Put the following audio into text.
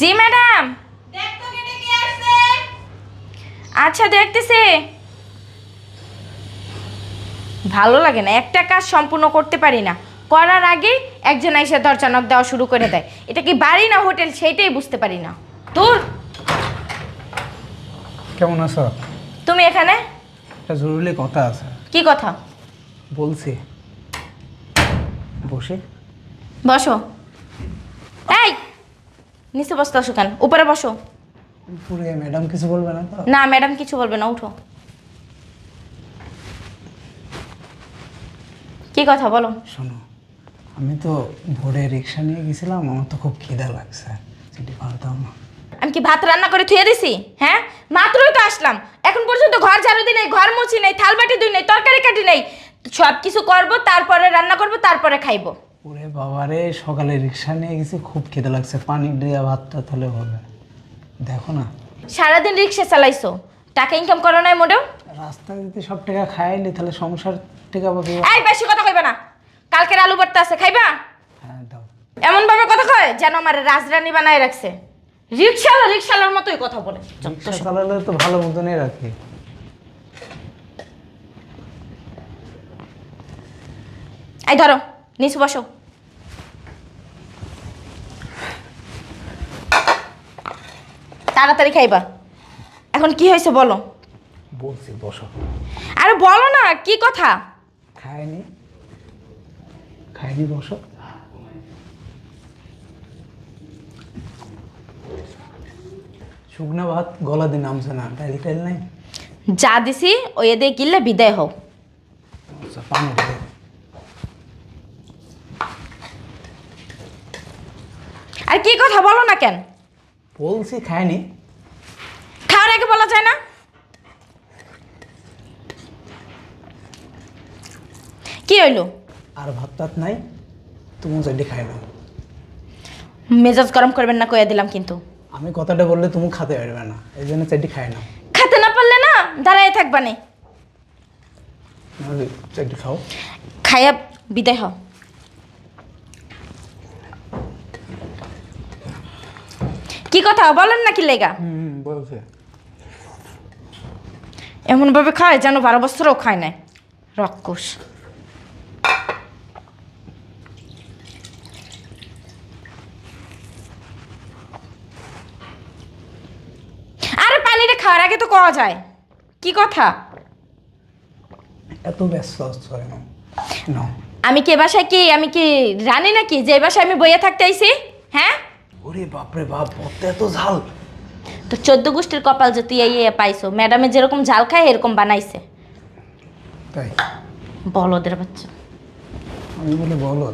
জি madam. আচ্ছা দেখতেছে। ভালো লাগে না একটা কাজ সম্পূর্ণ করতে পারি না। করার আগে একজন এসে দরজা নক দেওয়া শুরু করে দেয়। এটা কি বাড়ি না হোটেল সেইটাই বুঝতে পারি না। তোর কেমন আছো? তুমি এখানে? একটা জরুরি কথা আছে। কি কথা? বলছি। বসে। বসো। এই নিচে বসতে আসো কেন? উপরে বসো। পুরে ম্যাডাম কিছু বলবে না তো? না ম্যাডাম কিছু বলবে না উঠো। কি কথা বলো? শোনো আমি তো ভোরে রিক্সা নিয়ে গেছিলাম আমার তো খুব খিদা লাগছে। সেটি দাও না। আমি কি ভাত রান্না করে থুয়ে দিছি? হ্যাঁ? মাত্রই তো আসলাম। এখন পর্যন্ত ঘর ঝাড়ু দিই নেই ঘর মুছি নেই থাল বাটি দুই নেই তরকারি কাটি নেই। সব কিছু করব তারপরে রান্না করব তারপরে খাইবো। ওরে বাবারে সকালে রিক্সা নিয়ে গেছি খুব খিদে লাগছে। পানি দিয়ে ভাতটা তাহলে হবে। দেখো না। সারাদিন রিক্সা চালাইছো? টাকা ইনকাম করো নাই মোটেও? রাস্তায় যদি সব টাকা খাইনি তাহলে সংসার টিকা পাবে এই বেশি কথা কইবা না। কালকের আলু ভর্তা আছে খাইবা? হ্যাঁ দাও। এমন ভাবে কথা কয় যেন আমার রাজরানী বানায় রাখছে। রিক্সাওয়ালা রিক্সাওয়ালার মতোই কথা বলে। রিক্সা চালালে তো ভালো মতনই রাখি। এই ধরো নিচু বসো। তাড়াতাড়ি খাইবা। এখন কি হয়েছে বলো? বলছি বসো। আরে বলো না কি কথা? খায়নি খায়নি বসো। শুকনা ভাত গলা দিয়ে নামছে না। ডাইল টাইল নাই? যা দিছি ওই দিয়ে গিললে বিদায় হও। আচ্ছা পানি আর কি কথা বলো না কেন? বলছি খায়নি। খাওয়ার আগে বলা যায় না? কি হইল? আর ভাত টাত নাই তুমি চাইলে খাই নাও মেজাজ গরম করবেন না কইয়া দিলাম কিন্তু। আমি কথাটা বললে তুমি খেতে পারবে না এই জন্য চাইটি খাই না। খেতে না পারলে না দাঁড়ায় থাকবা নে। চাইটি খাও। খাইয়া বিদায় হও। কি কথা? বলেন নাকি লেগা? বলছে। এমন ভাবে খায় যেন বারো বছরও খায় নাই। রক্ষস। আরে পানিটা খাওয়ার আগে তো খাওয়া যায়। কি কথা? এত ব্যস্ত আমি কে বাসায় কি? আমি কি রানী নাকি? যে এ বাসায় আমি বইয়ে থাকতে আইছি? হ্যাঁ? ওরে বাপরে বাপ অত এত ঝাল। তো চোদ্দ গোষ্ঠীর কপাল যে তুই ইয়ে পাইছো ম্যাডামে যেরকম ঝাল খায় এরকম বানাইছে। তাই? বলদের বাচ্চা। আমি বলি বলো